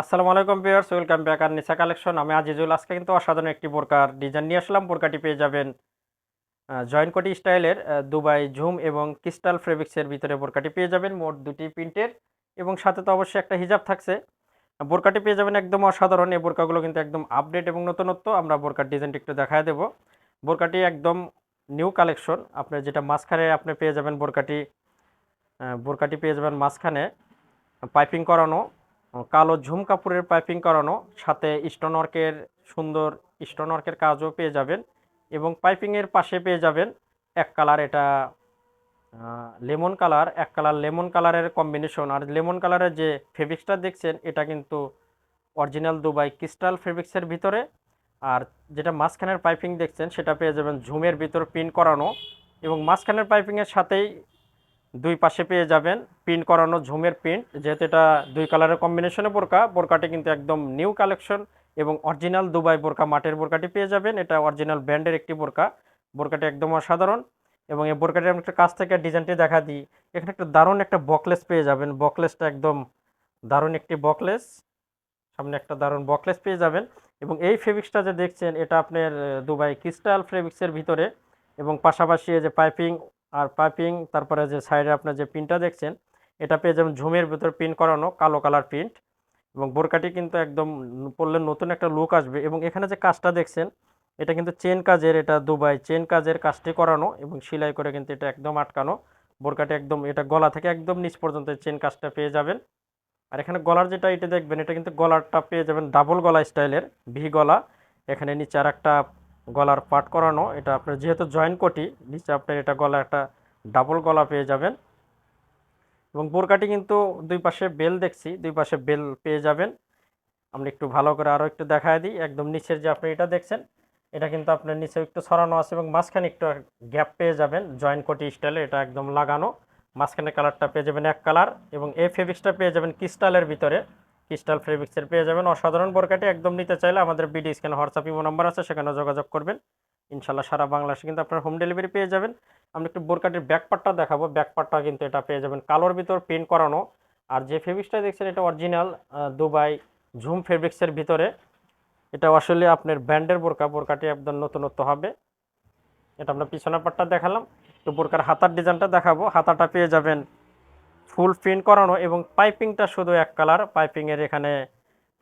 আসসালামু আলাইকুম viewers, welcome back আর নিসা collection. আমি আজিজুল। আজকে কিন্তু অসাধারণ একটি বোরকার ডিজাইন নিয়ে আসলাম। বোরকাটি পেয়ে যাবেন জয়েন্ট কোটি স্টাইলের দুবাই ঝুম এবং ক্রিস্টাল ফেব্রিক্সের ভিতরে বোরকাটি পেয়ে যাবেন মোট দুটি প্রিন্টের এবং সাথে তো অবশ্যই একটা হিজাব থাকছে। বোরকাটি পেয়ে যাবেন একদম অসাধারণ। এই বোরকাগুলো কিন্তু একদম আপডেট এবং নতুনত্ব। আমরা বোরকার ডিজাইনটি একটু দেখায় দেবো। বোরকাটি একদম নিউ কালেকশন। আপনার যেটা মাঝখানে আপনি পেয়ে যাবেন বোরকাটি বোরকাটি পেয়ে যাবেন মাঝখানে, পাইপিং করানো। কালো ঝুম কাপড়ের পাইপিং করানো, সাথে স্টোন ওয়ার্কের সুন্দর স্টোন ওয়ার্কের কাজও পেয়ে যাবেন এবং পাইপিংয়ের পাশে পেয়ে যাবেন এক কালার এটা লেমন কালার এক কালার লেমন কালারের কম্বিনেশন আর লেমন কালারের যে ফেব্রিক্সটা দেখছেন, এটা কিন্তু অরিজিনাল দুবাই ক্রিস্টাল ফেব্রিক্সের ভিতরে। আর যেটা মাঝখানের পাইপিং দেখছেন, সেটা পেয়ে যাবেন ঝুমের ভিতর পিন করানো। এবং মাঝখানের পাইপিংয়ের সাথেই দুই পাশে পেয়ে যাবেন। প্রিন্ট করানো ঝুমের প্রিন্ট যেহেতু এটা দুই কালারের কম্বিনেশনে বোরকা, বোরকাটি কিন্তু একদম নিউ কালেকশন এবং অরিজিনাল দুবাই বোরকা মাটির বোরকাটি পেয়ে যাবেন। এটা অরিজিনাল ব্র্যান্ডের একটি বোরকা, বোরকাটি একদম অসাধারণ এবং এই বোরকাটি আমি একটা কাছ থেকে ডিজাইনটি দেখা দিই। এখানে একটা দারুণ একটা বকলেস পেয়ে যাবেন। বকলেসটা একদম দারুণ একটি বকলেস সামনে একটা দারুণ বকলেস পেয়ে যাবেন এবং এই ফেব্রিক্সটা যে দেখছেন, এটা আপনার দুবাই ক্রিস্টাল ফেব্রিক্সের ভিতরে এবং পাশাপাশি যে পাইপিং আর পাইপিং, তারপরে যে সাইডে আপনার যে পিনটা দেখছেন, এটা পেয়ে যাবেন ঝুমের ভিতর পিন করানো, কালো কালার প্রিন্ট। এবং বোরকাটি কিন্তু একদম পরলে নতুন একটা লুক আসবে। এবং এখানে যে কাজটা দেখছেন, এটা কিন্তু চেন কাজের, এটা দুবাই চেন কাজের কাজটি করানো এবং সেলাই করে কিন্তু এটা একদম আটকানো। বোরকাটি একদম, এটা গলা থেকে একদম নিচ পর্যন্ত চেন কাজটা পেয়ে যাবেন। আর এখানে গলার যেটা এটা দেখবেন, এটা কিন্তু গলারটা পেয়ে যাবেন ডাবল গলা স্টাইলের ভি গলা। এখানে নিচে আর একটা গলার পাট করানো, এটা আপনার যেহেতু জয়েন্ট কোটি, নিচে আপনার এটা গলা একটা ডাবল গলা পেয়ে যাবেন। এবং বোরকাটি কিন্তু দুই পাশে বেল দেখছি, দুই পাশে বেল পেয়ে যাবেন। আমরা একটু ভালো করে আরও একটু দেখায় দিই, একদম নিচের যে আপনি এটা দেখছেন, এটা কিন্তু আপনার নিচে একটু ছড়ানো আছে এবং মাঝখানে একটু গ্যাপ পেয়ে যাবেন জয়েন্ট কোটি স্টাইলে এটা একদম লাগানো। মাঝখানে কালারটা পেয়ে যাবেন এক কালার এবং এই ফেব্রিক্সটা পেয়ে যাবেন ক্রিস্টালের ভিতরে। ক্রিস্টাল ফেব্রিক্সের পেয়ে যাবেন। অসাধারণ বোরকাটি একদম নিতে চাইলে আমাদের BD scan WhatsApp imo number আছে, সেখানে যোগাযোগ করবেন। ইনশাল্লাহ সারা বাংলাদেশে কিন্তু আপনার হোম ডেলিভারি পেয়ে যাবেন। আমরা একটু বোরকাটির ব্যাক পার্টটা দেখাবো। ব্যাক পার্টটা কিন্তু এটা পেয়ে যাবেন কালোর ভিতর প্রিন্ট করানো। আর যে ফেব্রিক্সটা দেখছেন, এটা অরিজিনাল দুবাই ঝুম ফেব্রিক্সের ভিতরে। এটা আসলে আপনার ব্র্যান্ডের বোরকা। বোরকাটি একদম নতুনত্ব হবে। এটা আমরা পিছনের পার্টটা দেখালাম। তো বোরকার হাতার ডিজাইনটা দেখাবো। হাতাটা পেয়ে যাবেন ফুল প্রিন্ট করানো এবং পাইপিংটা শুধু এক কালার। পাইপিংয়ের এখানে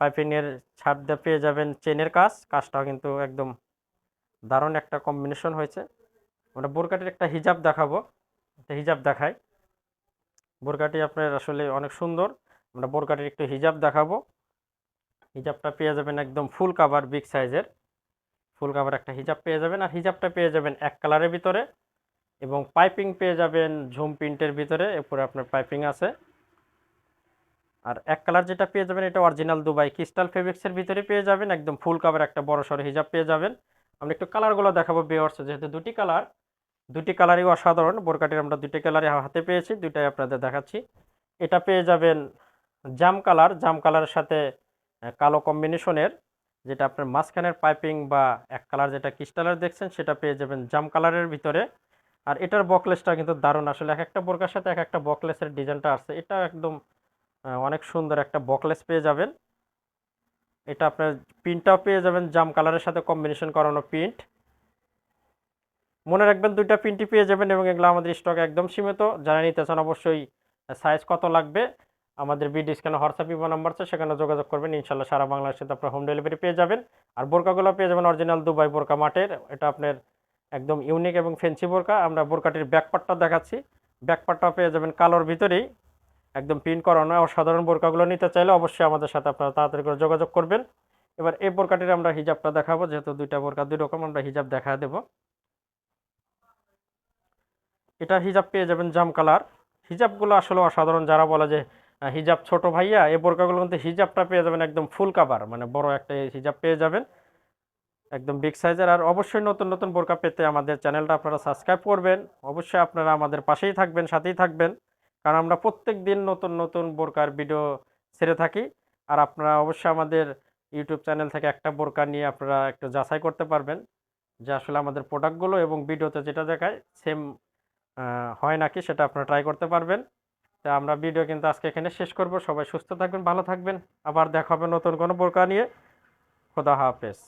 পাইপিংয়ের ছাপ দিয়ে পেয়ে যাবেন চেনের কাজ। কাজটাও কিন্তু একদম দারুণ একটা কম্বিনেশন হয়েছে। আমরা বোরকাটির একটা হিজাব দেখাবো। একটা হিজাব দেখাই। বোরকাটি আপনার আসলে অনেক সুন্দর। আমরা বোরকাটির একটু হিজাব দেখাবো। হিজাবটা পেয়ে যাবেন একদম ফুল কাভার বিগ সাইজের ফুল কাভার একটা হিজাব পেয়ে যাবেন। আর হিজাবটা পেয়ে যাবেন এক কালারের ভিতরে। এবং পাইপিং পেয়ে যাবেন ঝুম প্রিন্টের ভিতরে, এরপরে আপনার পাইপিং আছে। আর এক কালার যেটা পেয়ে যাবেন, এটা অরিজিনাল দুবাই ক্রিস্টাল ফেব্রিক্সের ভিতরে পেয়ে যাবেন। একদম ফুল কাভার একটা বড় সড়ো হিজাব পেয়ে যাবেন। আমরা একটু কালারগুলো দেখাবো বিয়ার্স যেহেতু দুটি কালার, দুটি কালারই অসাধারণ। বোরকাটির আমরা দুটি কালারই হাতে পেয়েছি দুটাই আপনাদের দেখাচ্ছি। এটা পেয়ে যাবেন জাম কালার, জাম কালারের সাথে কালো কম্বিনেশনের যেটা আপনার মাঝখানের পাইপিং বা এক কালার যেটা ক্রিস্টালের দেখছেন, সেটা পেয়ে যাবেন জাম কালারের ভিতরে। আর এটার বকলেসটা কিন্তু দারুণ। আসলে এক একটা বোরকার সাথে এক একটা বকলেসের ডিজাইনটা আসছে। এটা একদম অনেক সুন্দর একটা বকলেস পেয়ে যাবেন। এটা আপনার প্রিন্টটাও পেয়ে যাবেন, জাম কালারের সাথে কম্বিনেশন করানো প্রিন্ট। মনে রাখবেন, দুইটা প্রিন্টই পেয়ে যাবেন এবং এগুলো আমাদের স্টক একদম সীমিত। যারা নিতে চান অবশ্যই সাইজ কত লাগবে, আমাদের বিডি স্ক্যানে হোয়াটসঅ্যাপ, ইমো নাম্বার আছে, সেখানে যোগাযোগ করবেন। ইনশাল্লাহ সারা বাংলাদেশে আপনার হোম ডেলিভারি পেয়ে যাবেন। আর বোরকাগুলো পেয়ে যাবেন অরিজিনাল দুবাই বোরকা মাঠের এটা আপনার একদম ইউনিক এবং ফেন্সি বোরকা। আমরা বোরকাটির ব্যাক পার্টটা দেখাচ্ছি। ব্যাক পার্টটা পেয়ে যাবেন কালোর ভিতরেই। একদম প্রিন্ট করানো অসাধারণ বোরকাগুলো নিতে চাইলে অবশ্যই আমাদের সাথে আপনারা তাড়াতাড়ি করে যোগাযোগ করবেন। এবার এই বোরকাটির আমরা হিজাবটা দেখাবো। যেহেতু দুইটা বোরকা, দুই রকম আমরা হিজাব দেখা দেবো। এটা হিজাব পেয়ে যাবেন জাম কালার। হিজাবগুলো আসলে অসাধারণ যারা বলে যে হিজাব ছোট ভাইয়া, এই বোরকাগুলো কিন্তু হিজাবটা পেয়ে যাবেন একদম ফুল কাভার মানে বড় একটা হিজাব পেয়ে যাবেন। একদম বিগ সাইজের আর অবশ্যই নতুন নতুন বোরকা পেতে আমাদের চ্যানেলটা আপনারা সাবস্ক্রাইব করবেন। অবশ্যই আপনারা আমাদের পাশেই থাকবেন, সাথেই থাকবেন। কারণ আমরা প্রত্যেক দিন নতুন নতুন বোরকার ভিডিও ছেড়ে থাকি। আর আপনারা অবশ্যই আমাদের ইউটিউব চ্যানেল থেকে একটা বোরকা নিয়ে আপনারা একটু যাচাই করতে পারবেন। যে আসলে আমাদের প্রোডাক্টগুলো এবং ভিডিওতে যেটা দেখায় সেম হয় নাকি সেটা আপনারা ট্রাই করতে পারবেন। তা আমরা ভিডিও কিন্তু আজকে এখানে শেষ করব। সবাই সুস্থ থাকবেন, ভালো থাকবেন। আবার দেখা হবে নতুন কোনো বোরকা নিয়ে। খোদা হাফেজ।